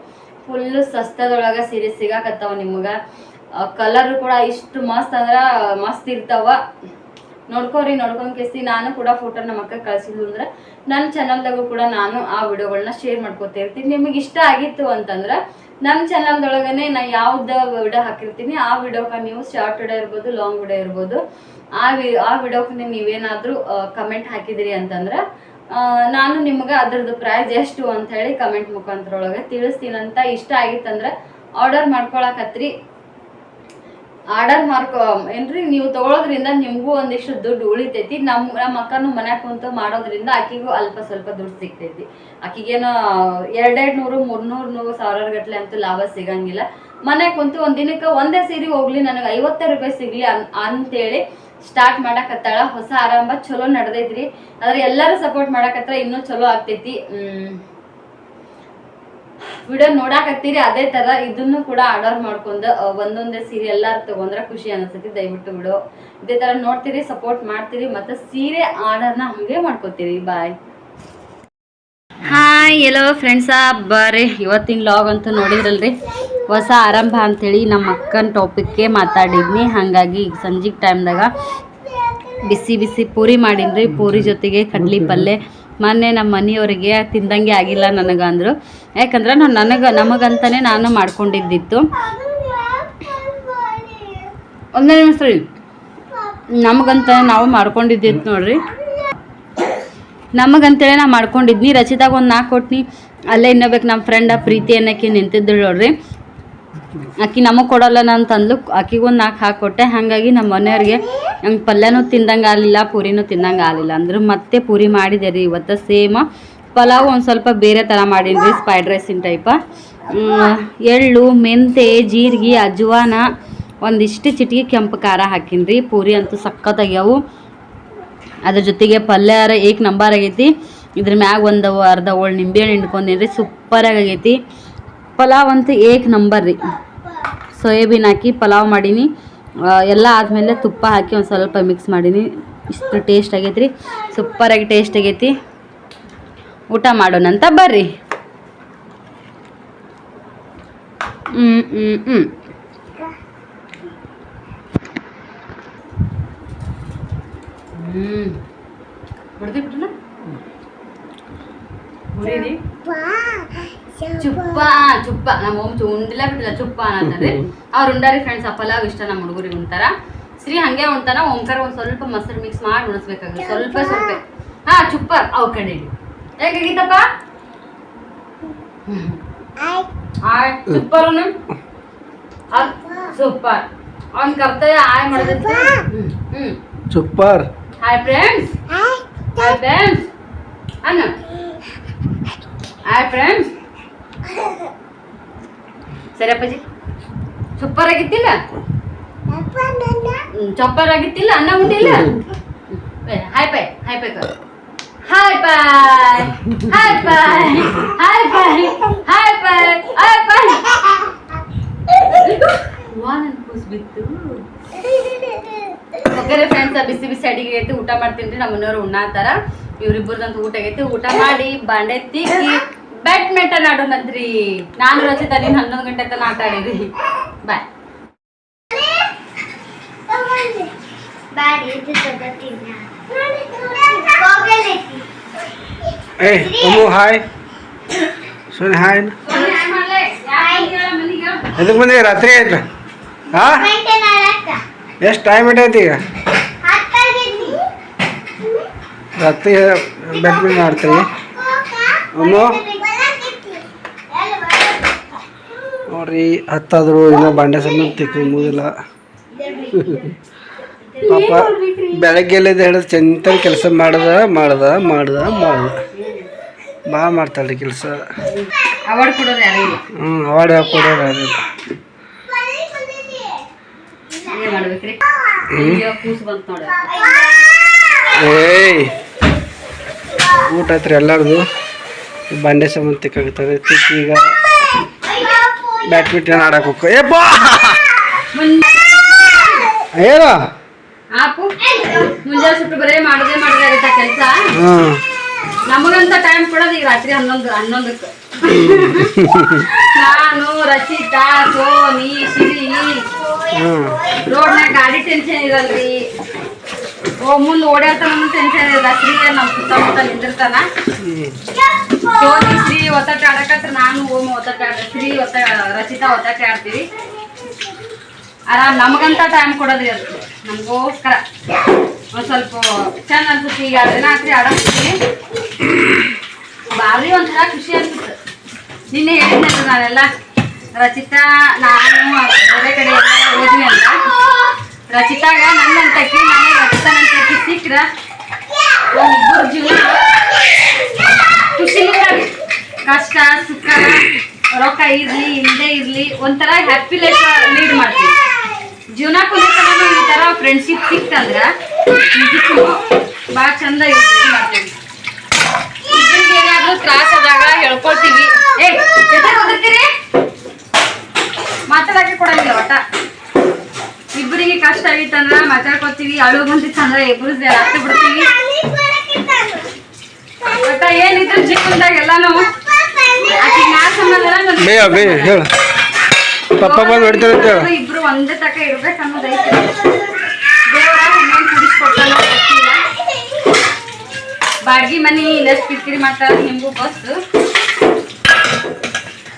ಫುಲ್ ಸಸ್ತದೊಳಗೆ ಸೀರೆ ಸಿಗಾಕತ್ತಾವ ನಿಮ್ಗೆ. ಕಲರ್ ಕೂಡ ಇಷ್ಟು ಮಸ್ತ್ ಅಂದ್ರೆ, ಮಸ್ತ್ ಇರ್ತಾವ. ನೋಡ್ಕೋರಿ, ನೋಡ್ಕೊಂಡ್ ಕೇಸಿ ನಾನು ಕೂಡ ಫೋಟೋ ನಮ್ಮ ಅಕ್ಕ ಕಳ್ಸಿದ್ಲು ಅಂದ್ರೆ ನನ್ನ ಚಾನಲ್ದಾಗೂ ಕೂಡ ನಾನು ಆ ವಿಡಿಯೋಗಳನ್ನ ಶೇರ್ ಮಾಡ್ಕೊತಾ ಇರ್ತೀನಿ. ನಿಮಗೆ ಇಷ್ಟ ಆಗಿತ್ತು ಅಂತಂದ್ರೆ ನಮ್ಮ ಚಾನಲ್ದೊಳಗನೆ ನಾ ಯಾವ್ದು ವಿಡಿಯೋ ಹಾಕಿರ್ತೀನಿ, ಆ ವಿಡಿಯೋಗೆ ನೀವು ಶಾರ್ಟ್ ವಿಡಿಯೋ ಇರ್ಬೋದು ಲಾಂಗ್ ವಿಡಿಯೋ ಇರ್ಬೋದು. ಆ ವಿ, ಆ ವಿಡಿಯೋಕ್ಕೆ ನೀವೇನಾದರೂ ಕಮೆಂಟ್ ಹಾಕಿದಿರಿ ಅಂತಂದ್ರೆ ನಾನು ನಿಮ್ಗೆ ಅದ್ರದ್ದು ಪ್ರೈಸ್ ಎಷ್ಟು ಅಂತ ಹೇಳಿ ಕಮೆಂಟ್ ಮುಖಾಂತರ ಒಳಗೆ ತಿಳಿಸ್ತೀನಂತ ಇಷ್ಟ ಆಗಿತ್ತಂದ್ರೆ ಆರ್ಡರ್ ಮಾಡ್ಕೊಳಕತ್ರಿ. ಆರ್ಡರ್ ಮಾಡ್ಕೊ, ಏನ್ರಿ, ನೀವು ತಗೊಳೋದ್ರಿಂದ ನಿಮಗೂ ಒಂದಿಷ್ಟು ದುಡ್ಡು ಉಳಿತೈತಿ. ನಮ್ಮ ನಮ್ಮ ಅಕ್ಕನು ಮನ್ಯಾಗ ಕುಂತು ಮಾಡೋದ್ರಿಂದ ಆಕಿಗೂ ಅಲ್ಪ ಸ್ವಲ್ಪ ದುಡ್ಡು ಸಿಗ್ತೈತಿ. ಆಕಿಗೇನು ಎರಡೆರಡು ನೂರು ಮೂರ್ನೂರು ನೂರು ಸಾವಿರ ಗಟ್ಲೆ ಅಂತೂ ಲಾಭ ಸಿಗಂಗಿಲ್ಲ. ಮನೆ ಕುಂತು ಒಂದು ಒಂದೇ ಸೀರೆ ಹೋಗ್ಲಿ, ನನಗೆ ಐವತ್ತೇ ರೂಪಾಯಿ ಸಿಗ್ಲಿ ಅಂತೇಳಿ ಸ್ಟಾರ್ಟ್ ಮಾಡಕತ್ತಾಳ, ಹೊಸ ಆರಂಭ ಚಲೋ ನಡೆದೈತ್ರಿ. ಆದ್ರೆ ಎಲ್ಲರೂ ಸಪೋರ್ಟ್ ಮಾಡಕತ್ರ ಇನ್ನೂ ಚಲೋ ಆಗ್ತೈತಿ. ವಿಡಿಯೋ ನೋಡಾಕತ್ತೀರಿ ಅದೇ ತರ ಇದನ್ನು ಕೂಡ ಆರ್ಡರ್ ಮಾಡ್ಕೊಂಡು ಒಂದೊಂದೇ ಸೀರೆ ಎಲ್ಲಾರು ತಗೊಂಡ್ರೆ ಖುಷಿ ಅನಿಸ್ತೈತಿ, ದಯವಿಟ್ಟು ಬಿಡು. ಇದೇ ತರ ನೋಡ್ತೀರಿ ಸಪೋರ್ಟ್ ಮಾಡ್ತೀರಿ, ಮತ್ತೆ ಸೀರೆ ಆರ್ಡರ್ನ ಹಂಗೆ ಮಾಡ್ಕೋತೀರಿ. ಬಾಯ್ ಹಾಯ್ ಎಲ್ಲೋ ಫ್ರೆಂಡ್ಸ ಬರ್ರಿ. ಇವತ್ತಿನ ಲಾಗ್ ಅಂತ ನೋಡಿದ್ರಲ್ರಿ? ಹೊಸ ಆರಂಭ ಅಂಥೇಳಿ ನಮ್ಮ ಅಕ್ಕನ ಟಾಪಿಕ್ಗೆ ಮಾತಾಡಿದ್ನಿ. ಹಾಗಾಗಿ ಈಗ ಸಂಜೆಗೆ ಟೈಮ್ದಾಗ ಬಿಸಿ ಬಿಸಿ ಪೂರಿ ಮಾಡೀನಿ ಪೂರಿ ಜೊತೆಗೆ ಕಡ್ಲಿ ಪಲ್ಯ ಮೊನ್ನೆ ನಮ್ಮ ಮನೆಯವರಿಗೆ ತಿಂದಂಗೆ ಆಗಿಲ್ಲ ನನಗೆ ಅಂದರು ಯಾಕಂದ್ರೆ ನಾನು ನನಗೆ, ನಮಗಂತಾನೆ ನಾನು ಮಾಡ್ಕೊಂಡಿದ್ದಿತ್ತು. ಒಂದೇ ನಿಮಿಷ ನಮಗಂತ ನಾವು ಮಾಡ್ಕೊಂಡಿದ್ದಿತ್ತು ನೋಡ್ರಿ. ನಮಗಂತೇಳಿ ನಾ ಮಾಡ್ಕೊಂಡಿದ್ನಿ. ರಚಿತಾಗ ಒಂದು ನಾಲ್ಕು ಕೊಟ್ನಿ. ಅಲ್ಲೇ ಇನ್ನೋಬೇಕು ನಮ್ಮ ಫ್ರೆಂಡ ಪ್ರೀತಿ ಅನ್ನೋಕ್ಕೆ ನಿಂತಿದ್ದಳು ನೋಡ್ರಿ. ಆಕಿ ನಮಗೆ ಕೊಡೋಲ್ಲ ನಾನು ತಂದ್ಲು. ಆಕಿಗೆ ಒಂದು ನಾಲ್ಕು ಹಾಕ್ಕೊಟ್ಟೆ ಹಾಗಾಗಿ ನಮ್ಮ ಮನೆಯವ್ರಿಗೆ ನಂಗೆ ಪಲ್ಯನೂ ತಿಂದಂಗೆ ಆಗಲಿಲ್ಲ, ಪೂರಿನೂ ತಿಂದಂಗೆ ಆಗಲಿಲ್ಲ ಅಂದ್ರೆ ಮತ್ತೆ ಪೂರಿ ಮಾಡಿದೆ ರೀ. ಇವತ್ತು ಸೇಮ್ ಪಲಾವ್ ಒಂದು ಸ್ವಲ್ಪ ಬೇರೆ ಥರ ಮಾಡೀನಿ ರೀ ಸ್ಪೈಡ್ ರೈಸಿನ ಟೈಪ ಎಳ್ಳು, ಮೆಂತೆ, ಜೀರಿಗೆ, ಅಜ್ವಾನ, ಒಂದಿಷ್ಟು ಚಿಟಿಗೆ ಕೆಂಪು ಖಾರ ಹಾಕೀನಿ ರೀ. ಪೂರಿ ಅಂತೂ ಸಖತ್ತಾಗ್ಯಾವು ಅದ್ರ ಜೊತೆಗೆ ಪಲ್ಯಾರ ಏಕ್ ನಂಬರ್ ಆಗೈತಿ. ಇದ್ರ ಮ್ಯಾಗ ಒಂದು ಅರ್ಧ ಓಳ್ ನಿಂಬೆಹಣ್ಣು ಸೂಪರ್ ಸೂಪರಾಗಿ ಆಗೈತಿ. ಪಲಾವ್ ಅಂತೂ ಏಕ್ ನಂಬರ್ ರೀ. ಸೋಯಾಬೀನ್ ಹಾಕಿ ಪಲಾವ್ ಮಾಡೀನಿ. ಎಲ್ಲ ಆದಮೇಲೆ ತುಪ್ಪ ಹಾಕಿ ಒಂದು ಸ್ವಲ್ಪ ಮಿಕ್ಸ್ ಮಾಡೀನಿ. ಇಷ್ಟು ಟೇಸ್ಟ್ ಆಗಿತಿ ಸೂಪರ್ ಆಗಿ ಟೇಸ್ಟ್ ಆಗೈತಿ. ಊಟ ಮಾಡೋಣ ಅಂತ ಬರ್ರಿ. ಹ್ಞೂ ಹ್ಞೂ ಹ್ಞೂ ಹ್ಞೂ ಹೊಡೆದಿ ಹೊಡೀರಿ. ಚುಪ್ಪ ಚುಪ್ಪ. ನಮ್ಮ ಓಮ್ ಉಂಡಿಲ್ಲ ಬಿಟ್ಟಿಲ್ಲ ಚುಪ್ಪ ಅಂತಾರೆ ಅವ್ರು ಉಂಡಾರಿ ಫ್ರೆಂಡ್ಸ್ ಪಲಾವ್ ಇಷ್ಟ ನಮ್ಮ ಹುಡುಗರಿಗೆ ಉಣ್ತಾರ ಶ್ರೀ ಹಂಗೆ ಉಣ್ತಾನ ಓಂಕಾರ ಒಂದು ಸ್ವಲ್ಪ ಮೊಸರು ಮಿಕ್ಸ್ ಮಾಡಿ ಉಣಿಸ್ಬೇಕಾಗುತ್ತೆ. ಸ್ವಲ್ಪ ಸ್ವಲ್ಪ ಹಾ, ಚುಪ್ಪ. ಅವ್ ಕಡೆ ಹೇಗಾಗಿತ್ತಪ್ಪ ಸೂಪರ್. ಅವ್ನ ಕರ್ತವ್ಯ ಆಯ್ ಹ್ಮ್
super
hi friends hi friends ಅನ್ನ ಹಾಯ್ ಫ್ರೆಂಡ್ಸ್ ಸರಿ ಅಪ್ಪಾಜಿ ಸೂಪರ್ ಆಗಿತ್ತಿಲ್ಲ ಚಪ್ಪರ್ ಆಗಿತ್ತಿಲ್ಲ ಅನ್ನ ಉಂಡಿಲ್ಲ hi bye hi bye hi bye hi bye hi bye hi bye hi bye ವಾ ನನ್ ಕೂಸ್ ಬಿತ್ತು ಓಕೆ ಫ್ರೆಂಡ್ಸ್ ಬಿಸಿ ಬಿಸಿ ಅಡಿಗೆ ಐತಿ ಊಟ ಮಾಡ್ತೀನಿ ನಮ್ಮ ಮನೆಯವ್ರು ಉಣ್ಣಾತಾರ ಇವ್ರಿಬ್ಬರದಂತೂ ಊಟ ಆಗೈತಿ ಊಟ ಮಾಡಿ ಬಾಂಡೆ ತಿಕ್ಕಿ ಬ್ಯಾಡ್ಮಿಂಟನ್ ಆಡೋಣಂತ್ರಿ ನಾನು ರಚಿತ ನೀನು ಹನ್ನೊಂದು ಗಂಟೆ ತನಕ ಆಟ ಆಡಿದ್ರಿ ಬಾಯ್
ಏ ಅಮ್ಮು ಹಾಯ್. Sony hi. ಎದಕ್ಕೆ ಬಂದಿ ರಾತ್ರಿ ಆಯ್ತು? ಹಾ ಎಷ್ಟು ಟೈಮ್ ಇಟ್ಟೈತಿ ಈಗ? ರಾತ್ರಿ ಬ್ಯಾಡ್ಮಿಂಟನ್ ಆಡ್ತೀವಿ ಒಂದು ನೋಡ್ರಿ ಹತ್ತಾದ್ರು ಇನ್ನೂ ಬಂಡೆ ಸಣ್ಣ ತಿಕ್ಕ ಮುಗಿಲ್ಲ ಪಾಪ ಬೆಳಗ್ಗೆ ಎಲ್ಲಿದ್ದು ಹೇಳಿದ್ರೆ ಚಂತ ಕೆಲಸ ಮಾಡ್ದ ಮಾಡ್ದ ಮಾಡ್ದ ಮಾಡ್ದ. ಭಾಳ ಮಾಡ್ತಾಳ್ರಿ ಕೆಲಸ. ಹ್ಞೂ ಅವಾರ್ಡ್ ಕೊಡೋರು ಯಾರಿಲ್ಲ
ಏನ್ ಮಾಡ್ಬೇಕ್ರಿ? ಅಯ್ಯೋ ಕೂಸು ಬಂತು ನೋಡಿ.
ಏಯ್. ಊಟ ಐತ್ರಿ ಎಲ್ಲರದು? ಬಂಡೆ ಸಾಮಾನು ತಿಕ್ಕಾಗ್ತದೆ ತಿಕ್ಕಿ ಈಗ ಬ್ಯಾಡ್ಮಿಂಟನ್ ಆಡಕ್ಕೆ ಹೋಗ್ಕೊ ಬಾ. ಏನು
ಆಪು ಮುಂಜಾನೆ ಸುಟ್ಟು ಬರೇ ಮಾಡದೇ ಮಾಡದೇ ಆಗತ್ತ ಕೆಲಸ? ನಮಗಂತ ಟೈಮ್ ಕೊಡೋದು ಈಗ ರಾತ್ರಿ ಹನ್ನೊಂದು ಹನ್ನೊಂದಕ್ಕೆ. ನಾನು ರಚಿತಾ ಸೋನಿ
ಸಿರಿ
ರೋಡ್ನಾಗ ಗಾಡಿ ಟೆನ್ಷನ್ ಇರಲ್ರಿ. ಮುಂದೆ ಓಡಾಡ್ತಾನ ಟೆನ್ಷನ್ ಇರಲ್ಲ. ಶ್ರೀ ನಮ್ಮ ಸುತ್ತಮುತ್ತ ನಿಂದಿರ್ತಾನ? ಸೋನಿ, ಶ್ರೀ ಒತ್ತಾಟ ಆಡಕತ್ರ ನಾನು, ಓಮ್ ಒತ್ತಾಟ ಆಡ ಶ್ರೀ ಒತ್ತ ರಚಿತಾ ಒತ್ತಾಟ ಆಡ್ತೀವಿ. ಆರಾಮ್, ನಮಗಂತ ಟೈಮ್ ಕೊಡೋದ್ರಿ ಅದು. ನಮಗೋಸ್ಕರ. ಒಂದು ಸ್ವಲ್ಪ ಚೆಂದ ಅನ್ಸುತ್ತೆ. ಈಗ ಅದನ್ನ ಹಾಕ್ರಿ ಆತ್ರಿ ಆಡೋಗ್ತೀನಿ ಭಾರಿ ಒಂಥರ ಖುಷಿ ಅನ್ಸುತ್ತೆ. ನಿನ್ನೆ ಹೇಳಿದ್ನಲ್ಲ ನಾನೆಲ್ಲ. ರಚಿತಾ, ನಾನು ಬೇರೆ ಕಡೆ ಎಲ್ಲ ಹೋದ್ವಿ ಅಂತ. ರಚಿತಾಗ ನನ್ನಂತಕಿ ನಾನು ರಚಿತಾನಂತಕಿ ಸಿಕ್ಕ್ರ ಒಬ್ಬರು ಜೀವನ ಖುಷಿ, ಕಷ್ಟ, ಸುಖ, ರೊಕ್ಕ ಇರ್ಲಿ ಇಲ್ಲದೆ ಇರ್ಲಿ, ಒಂಥರ ಹ್ಯಾಪಿ ಲೈಫ್ ಲೀಡ್ ಮಾಡ್ತೀವಿ. ಜೀವನಕ್ಕೂ ಈ ಥರ ಫ್ರೆಂಡ್ಶಿಪ್ ಸಿಕ್ತಂದ್ರ ನಿಜಕ್ಕೂ ಭಾಳ ಚಂದ ಇರ್ತೀವಿ ಮಾಡ್ತೀವಿ. ಏನಾದ್ರೂ ತ್ರಾಸ ಆದಾಗ ಹೇಳ್ಕೊಳ್ತೀವಿ. ಏ ಜೊತೆ ಮಾತಾಡಕ್ಕೆ ಕೊಡಂಗಿಲ್ಲ ಒಟ್ಟ. ಇಬ್ಬರಿಗೆ ಕಷ್ಟ ಆಗಿತ್ತಂದ್ರ ಮಾತಾಡ್ಕೊತೀವಿ. ಅಳು ಬಂದಿತ್ತಂದ್ರ ಇಬ್ರು ಹತ್ತು ಬಿಡ್ತೀವಿ. ಒಟ್ಟ ಏನಿದ್ರು ಜೀವನದಾಗ ಎಲ್ಲಾನು
ಹೇಳು. ಪಪ್ಪ ಬಂದು ಹೊಡಿತಾರೆ ಅಂತ
ಇಬ್ರು ಒಂದೇ ತಕ ಇರ್ಬೇಕು ಅನ್ನೋದೈತಿ ದೇವರ ಕುಡಿಸ್ಕೊಡ್ತಾನೋ ಗೊತ್ತಿಲ್ಲ. ಬಾಡ್ಗಿ ಮನಿ ಇನ್ನಷ್ಟು ಕಿರಿಕಿರಿ ಮಾಡ್ತಾರ ನಿಮಗೂ ಬಸ್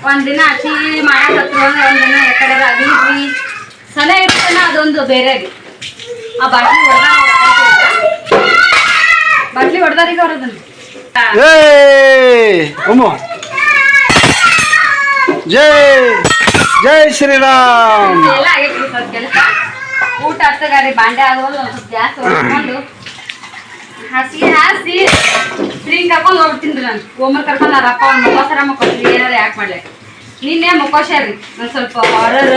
ಒಂದಿನ ಅತಿ ಮಾಡಕ್ ಹತ್ರ ಒಂದಿನ ಯಾಕಡೆ ಅದಿದ್ವಿ ಸಲ ಇರ್ತನ ಅದೊಂದು ಬೇರೆ ಆ ಬಾಟ್ಲಿ ಹೊಡೆದ ಬಾಟ್ಲಿ ಹೊಡೆದಾರೀಗ ಅವ್ರದನ್ನ
ಜೈ ಜೈ ಶ್ರೀರಾಮ್.
ಎಲ್ಲ ಆಗೈತಿ ಸ್ವಲ್ಪ ಕೆಲಸ. ಊಟ ಹತ್ತಗಾರಿ ಬಾಂಡೆ ಆಗೋದು ಒಂದು ಸ್ವಲ್ಪ ಗ್ಯಾಸ್ ಹೊಡ್ಕೊಂಡು ಹಸಿ ಹಾಸಿ. ಸ್ಪ್ರಿಂಗ್ ಹಾಕೊಂಡು ಹೋಗ್ತೀನಿ ನಾನು. ಒಮ್ಮೆ ಕರ್ಕೊಂಡು ಅವ್ರ ಅಪ್ಪ ಒಂದು ಮೊಸರಮ್ಮ ಕೊಡ್ತೀನಿ. ಏನಾರ ಯಾಕೆ ಮಾಡ್ಲಿ? ನಿನ್ನೆ ಮಕ್ಕೋಶ್ಯಾರಿ ನಾನು ಸ್ವಲ್ಪ ಹಾರರ್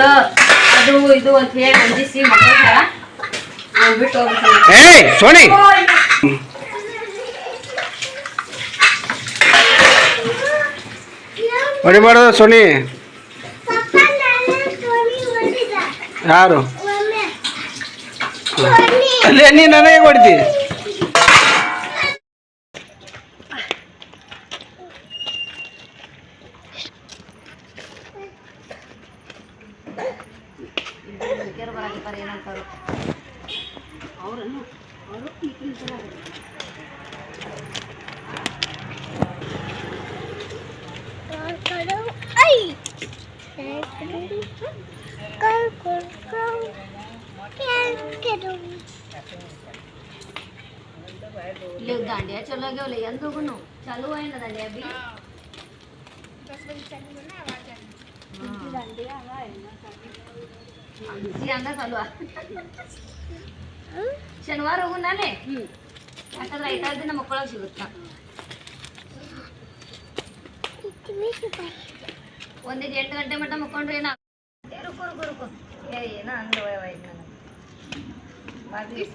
ಅದು ಇದು ಅಂತ ಹೇಳಿ ಅಂಜಿಸಿ ಮಕ್ಕೋಶ್ಯಾರ ಬಿಟ್ಟು ಹೋಗ್ತೀನಿ
ಏಯ್ ಸೋನಿ. ಹೊಡಿಬಾರ್ದು ಸೋನಿ. ಯಾರು? ಅಲ್ಲಿ ನೀ ನನಗೆ ಹೊಡಿತಿ
ಕರೆಯೋಣ ಅವರನ್ನು ಅವರು દાંડિયા ચલો ગયો લઈ અંદો
કોનો ચાલુ હોય ને દાંડિયા બી
जी अंदर चालू आहे ಶನಿವಾರ ಹೋಗು ನಾನೇ ಯಾಕಂದ್ರೆ ಐದಾರು ದಿನ ಮಕ್ಕಳಾಗ ಸಿಗುತ್ತಾ ಒಂದಿನ ಎಂಟು ಗಂಟೆ ಮಟ್ಟ ಮಕ್ಕೊಂಡ್ರೆ ಏನ ರುಕು ರುಕು ರುಕು ಏ ಏನೋ ಅಂದ್ರವ ನಾನು ಬಾಗಿಲು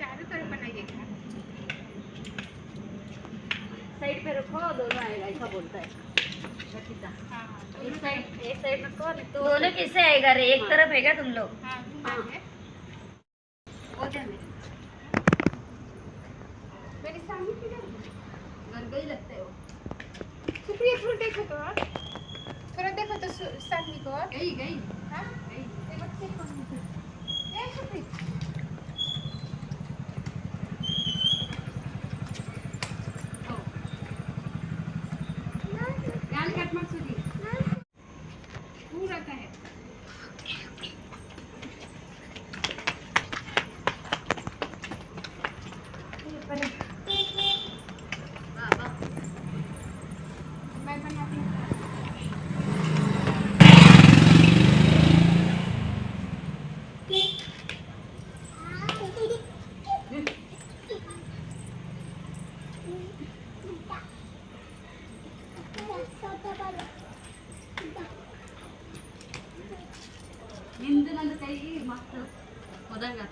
चालू करो बनाइएगा
साइड पे रखो दोनों आएगा ऐसा बोलता है इस साइड इस साइड में कौन तो दोनों कैसे आएगा रे एक हाँ। तरफ़ है क्या तुम लोग
हाँ, मेरे सामने किधर
गई लगता है वो।
सुप्रिया फूल देखो तो थोड़ा देखो तो, तो सामने को
गई गई।
हाँ? गई।
ನಿಂದು ನನ್ನ ಕೈಗೆ ಮಕ್ಕಳು. ಹೋದಂಗೆ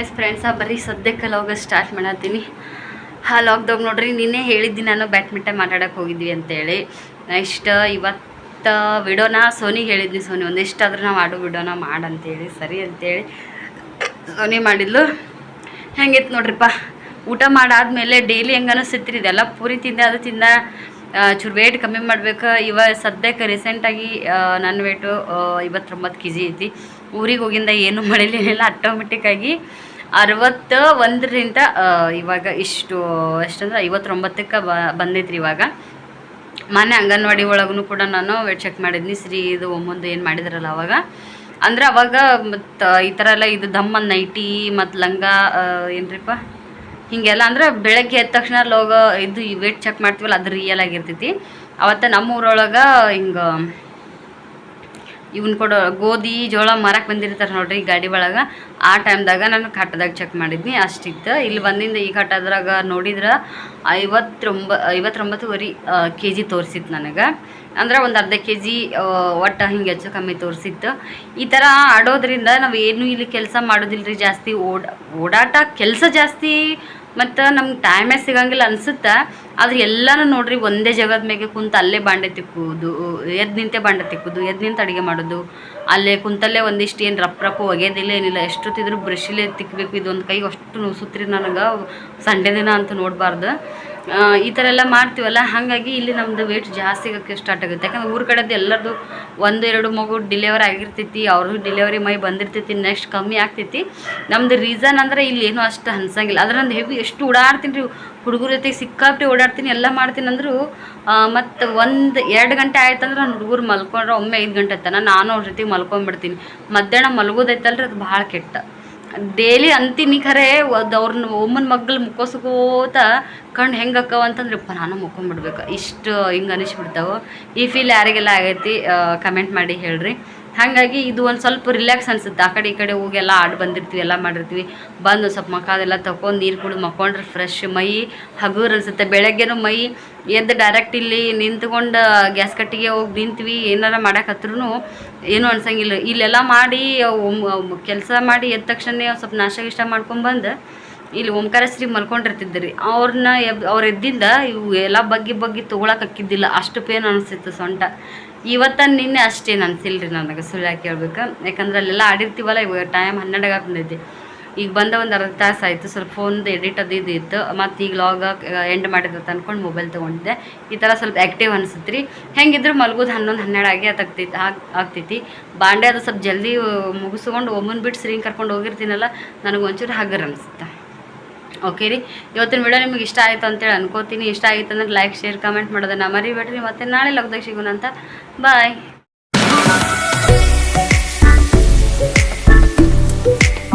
ಎಸ್ ಫ್ರೆಂಡ್ಸ ಬರೀ ಸದ್ಯಕ್ಕೆ ಲಾಗ ಸ್ಟಾರ್ಟ್ ಮಾಡತ್ತೀನಿ. ಆ ಲಾಕ್ದಾಗ ನೋಡ್ರಿ ನಿನ್ನೆ ಹೇಳಿದ್ದೀನಿ ನಾನು ಬ್ಯಾಡ್ಮಿಂಟನ್ ಮಾತಾಡಕ್ಕೆ ಹೋಗಿದ್ವಿ ಅಂತೇಳಿ. ನೆಕ್ಸ್ಟ್ ಇವತ್ತು ವಿಡೋನ ಸೋನಿಗೆ ಹೇಳಿದ್ನಿ ಸೋನಿ ಒಂದಿಷ್ಟಾದ್ರೂ ನಾವು ಆಡೋ ವಿಡೋನ ಮಾಡಂತೇಳಿ ಸರಿ ಅಂತೇಳಿ ಸೋನಿ ಮಾಡಿದ್ಲು. ಹೆಂಗಿತ್ತು ನೋಡ್ರಿಪ್ಪ? ಊಟ ಮಾಡಾದ್ಮೇಲೆ ಡೈಲಿ ಹೆಂಗೆ ಅನಿಸ್ತೈತ್ರಿ ಇದೆಲ್ಲ ಪೂರಿ ತಿಂದೆ, ಅದು ತಿಂದ. ಚೂರು ವೇಟ್ ಕಮ್ಮಿ ಮಾಡ್ಬೇಕು. ಇವ ಸದ್ಯಕ್ಕೆ ರೀಸೆಂಟಾಗಿ ನನ್ನ ವೇಟು ಐವತ್ತೊಂಬತ್ತು ಕೆ ಜಿ ಐತಿ. ಊರಿಗೆ ಹೋಗಿಂದ ಏನು ಮಾಡಿಲ್ಲ ಆಟೋಮೆಟಿಕ್ಕಾಗಿ ಅರವತ್ತ ಒಂದರಿಂದ ಇವಾಗ ಇಷ್ಟು, ಎಷ್ಟಂದ್ರೆ, ಐವತ್ತೊಂಬತ್ತಕ್ಕೆ ಬಂದೈತ್ರಿ ಇವಾಗ. ಮೊನ್ನೆ ಅಂಗನವಾಡಿ ಒಳಗೂ ಕೂಡ ನಾನು ವೇಟ್ ಚೆಕ್ ಮಾಡಿದ್ನಿ. ಶ್ರೀ ಇದು ಒಮ್ಮೊಂದು ಏನು ಮಾಡಿದ್ರಲ್ಲ ಅವಾಗ. ಅಂದ್ರೆ ಅವಾಗ ಮತ್ತು ಈ ಥರ ಎಲ್ಲ ಇದು ದಮ್ಮ ನೈಟಿ ಮತ್ತು ಲಂಗ ಏನ್ರಿಪ್ಪ? ಹೀಗೆಲ್ಲ ಅಂದ್ರೆ ಬೆಳಗ್ಗೆ ಎದ್ದ ತಕ್ಷಣ ಲೋಗ ಇದು ವೇಟ್ ಚೆಕ್ ಮಾಡ್ತೀವಲ್ಲ, ಅದು ರಿಯಲ್ ಆಗಿರ್ತೈತಿ. ಅವತ್ತ ನಮ್ಮ ಊರೊಳಗೆ ಹಿಂಗೆ ಇವನ್ ಕೊಡೋ ಗೋಧಿ, ಜೋಳ ಮರಕ್ಕೆ ಬಂದಿರ್ತಾರೆ ನೋಡ್ರಿ ಗಾಡಿ ಒಳಗೆ. ಆ ಟೈಮ್ದಾಗ ನಾನು ಕಟ್ಟದಾಗ ಚೆಕ್ ಮಾಡಿದ್ನಿ, ಅಷ್ಟಿತ್ತು. ಇಲ್ಲಿ ಬಂದಿಂದ ಈ ಕಟ್ಟದ್ರಾಗ ನೋಡಿದ್ರೆ ಐವತ್ತೊಂಬ, ಐವತ್ತೊಂಬತ್ತುವರೆ ಕೆ ಜಿ ತೋರಿಸಿತ್ತು ನನಗೆ. ಅಂದ್ರೆ ಒಂದು ಅರ್ಧ ಕೆ ಜಿ ಒಟ್ಟು ಹಿಂಗೆ ಹೆಚ್ಚು ಕಮ್ಮಿ ತೋರಿಸಿತ್ತು. ಈ ಥರ ಆಡೋದ್ರಿಂದ ನಾವು ಏನು ಇಲ್ಲಿ ಕೆಲಸ ಮಾಡೋದಿಲ್ಲ ರೀ ಜಾಸ್ತಿ, ಓಡ, ಓಡಾಟ ಕೆಲಸ ಜಾಸ್ತಿ ಮತ್ತು ನಮ್ಗೆ ಟೈಮೇ ಸಿಗಂಗಿಲ್ಲ ಅನಿಸುತ್ತೆ. ಆದ್ರೆ ಎಲ್ಲನೂ ನೋಡ್ರಿ ಒಂದೇ ಜಗದ ಮೇಲೆ ಕುಂತು ಅಲ್ಲೇ ಬಾಂಡೆ ತಿಕ್ಕುವುದು ಎದ್ದು ನಿಂತೆ ಬಾಂಡೆ ತಿಕ್ಕುದು ಎದ್ದು ನಿಂತು ಅಡುಗೆ ಮಾಡೋದು. ಅಲ್ಲೇ ಕುಂತಲ್ಲೇ ಒಂದಿಷ್ಟು ಏನು ರಪ್ ರಪ್ಪು ಒಗೆಯೋದಿಲ್ಲ ಏನಿಲ್ಲ, ಎಷ್ಟೊತ್ತಿದ್ರು ಬ್ರಷಿಲೇ ತಿಕ್ಕಬೇಕು ಇದೊಂದು ಕೈಗೆ ಅಷ್ಟು ನೋಸುತ್ರಿ ನನಗೆ. ಸಂಡೇ ದಿನ ಅಂತ ನೋಡಬಾರ್ದು. ಈ ಥರ ಎಲ್ಲ ಮಾಡ್ತೀವಲ್ಲ, ಹಾಗಾಗಿ ಇಲ್ಲಿ ನಮ್ಮದು ವೇಟ್ ಜಾಸ್ತಿ ಆಗೋಕ್ಕೆ ಸ್ಟಾರ್ಟ್ ಆಗುತ್ತೆ. ಯಾಕಂದ್ರೆ ಊರ ಕಡೆದು ಎಲ್ಲರದು ಒಂದು, ಎರಡು ಮಗು ಡಿಲೆವರಿ ಆಗಿರ್ತೈತಿ ಅವ್ರದ್ದು ಡಿಲೆವರಿ ಮೈ ಬಂದಿರ್ತೈತಿ ನೆಕ್ಸ್ಟ್ ಕಮ್ಮಿ ಆಗ್ತೈತಿ. ನಮ್ದು ರೀಸನ್ ಅಂದ್ರೆ ಇಲ್ಲಿ ಏನೂ ಅಷ್ಟು ಅನ್ಸಂಗಿಲ್ಲ. ಅದ್ರ ನಂದು ಹೆವಿ ಎಷ್ಟು ಓಡಾಡ್ತೀನಿ ರೀ, ಹುಡುಗರ ಜೊತೆಗೆ ಸಿಕ್ಕಾಪಟ್ಟೆ ಓಡಾಡ್ತೀನಿ, ಎಲ್ಲ ಮಾಡ್ತೀನಿ ಅಂದರೂ ಮತ್ತು ಒಂದು ಎರಡು ಗಂಟೆ ಆಯ್ತಂದ್ರೆ ನನ್ನ ಹುಡುಗರು ಮಲ್ಕೊಂಡ್ರೆ ಒಮ್ಮೆ ಐದು ಗಂಟೆ ತನ ನಾನು ಅವ್ರ ಜೊತೆಗೆ ಮಲ್ಕೊಂಡ್ಬಿಡ್ತೀನಿ ಮಧ್ಯಾಹ್ನ ಮಲಗೋದೈತಲ್ರಿ, ಅದು ಭಾಳ ಕೆಟ್ಟ. ಡೈಲಿ ಅಂತೀನಿ ಖರೆ, ಅದು ಅವ್ರನ್ನ ಒಮ್ಮನ ಮಗ್ಳು ಮುಕ್ಕೋಸ್ಕೋತ ಕಣ್ಣು ಹೆಂಗೆ ಅಕ್ಕವ ಅಂತಂದ್ರೆ, ಯಪ್ಪ, ನಾನು ಮುಕ್ಕೊಂಬಿಡ್ಬೇಕು. ಇಷ್ಟು ಹಿಂಗೆ ಅನಿಸ್ಬಿಡ್ತಾವೆ. ಈ ಫೀಲ್ ಯಾರಿಗೆಲ್ಲ ಆಗೈತಿ ಕಮೆಂಟ್ ಮಾಡಿ ಹೇಳ್ರಿ. ಹಾಗಾಗಿ ಇದು ಒಂದು ಸ್ವಲ್ಪ ರಿಲ್ಯಾಕ್ಸ್ ಅನ್ಸುತ್ತೆ. ಆ ಕಡೆ ಈ ಕಡೆ ಹೋಗಿ ಎಲ್ಲ ಆಡಿ ಬಂದಿರ್ತೀವಿ, ಎಲ್ಲ ಮಾಡಿರ್ತೀವಿ. ಬಂದು ಸ್ವಲ್ಪ ಮಕ್ಕ ಅದೆಲ್ಲ ತಗೊಂಡು ನೀರು ಕುಡಿದು ಮಕ್ಕೊಂಡ್ರೆ ಫ್ರೆಶ್ ಮೈ, ಹಗುರ್ ಅನ್ಸುತ್ತೆ. ಬೆಳಗ್ಗೆನೂ ಮೈ, ಎದ್ದು ಡೈರೆಕ್ಟ್ ಇಲ್ಲಿ ನಿಂತ್ಕೊಂಡು ಗ್ಯಾಸ್ ಕಟ್ಟಿಗೆ ಹೋಗಿ ನಿಂತ್ವಿ. ಏನಾರ ಮಾಡಕತ್ರೂ ಏನೂ ಅನ್ಸಂಗಿಲ್ಲ. ಇಲ್ಲೆಲ್ಲ ಮಾಡಿ ಕೆಲಸ ಮಾಡಿ ಎದ್ದ ತಕ್ಷಣ ಸ್ವಲ್ಪ ನಾಷ್ಟ ಗಿಷ್ಟ ಮಾಡ್ಕೊಂಬಂದು ಇಲ್ಲಿ ಓಂಕಾರಶ್ರೀ ರೀ ಅವ್ರನ್ನ ಎಬ್, ಅವ್ರು ಎದ್ದಿಂದ ಇವು ಎಲ್ಲ ಬಗ್ಗಿ ಬಗ್ಗಿ ತೊಗೊಳಕ್ಕೆ ಹಾಕಿದ್ದಿಲ್ಲ ಅಷ್ಟು ಪೇನ್ ಅನಿಸ್ತಿತ್ತು ಸೊಂಟ. ಇವತ್ತ ನಿನ್ನೆ ಅಷ್ಟೇನು ಅನಿಸಿಲ್ಲ ರೀ ನನಗೆ ಸುಳ್ಳು ಯಾಕೆ ಹೇಳ್ಬೇಕು ಯಾಕಂದ್ರೆ ಅಲ್ಲೆಲ್ಲ ಆಡಿರ್ತೀವಲ್ಲ, ಇವಾಗ ಟೈಮ್ ಹನ್ನೆರಡಾಗ ಬಂದೈತಿ ಈಗ ಬಂದ ಒಂದು ಅರ್ಧ ತಾಸು ಆಯಿತು. ಸ್ವಲ್ಪ ಫೋನ್ದು ಎಡಿಟ್ ಅದು ಇದು ಇತ್ತು. ಮತ್ತು ಈಗ ಲಾಗ್ ಎಂಡ್ ಮಾಡಿದ್ರೆ ಅಂದ್ಕೊಂಡು ಮೊಬೈಲ್ ತೊಗೊಂಡಿದ್ದೆ. ಈ ಥರ ಸ್ವಲ್ಪ ಆ್ಯಕ್ಟಿವ್ ಅನಿಸುತ್ತೆ ರೀ ಹೆಂಗಿದ್ರು ಮಲಗೋದು ಹನ್ನೊಂದು, ಹನ್ನೆರಡು ಆಗಿ ಆಗ್ತೈತಿ, ಆಗ್, ಆಗ್ತೈತಿ. ಬಾಂಡೆ ಅದು ಸ್ವಲ್ಪ ಜಲ್ದಿ ಮುಗಿಸ್ಕೊಂಡು ಒಮ್ಮನ್ ಬಿಟ್ಟು ಸ್ಕ್ರೀನ್ ಕರ್ಕೊಂಡು ಹೋಗಿರ್ತೀನಲ್ಲ, ನನಗೆ ಒಂಚೂರು ಹಗರ್ ಅನಿಸುತ್ತೆ. ಓಕೆ ರೀ? ಇವತ್ತಿನ ವಿಡಿಯೋ ನಿಮ್ಗೆ ಇಷ್ಟ ಆಯಿತು ಅಂತೇಳಿ ಅನ್ಕೋತೀನಿ. ಇಷ್ಟ ಆಯಿತು ಅಂದ್ರೆ ಲೈಕ್ ಶೇರ್ ಕಮೆಂಟ್ ಮಾಡೋದನ್ನು ಮರಿಬೇಡ್ರಿ. ಮತ್ತೆ ನಾಳೆ ಲಗ್ದಾಗ ಸಿಗೋಣ ಅಂತ. ಬಾಯ್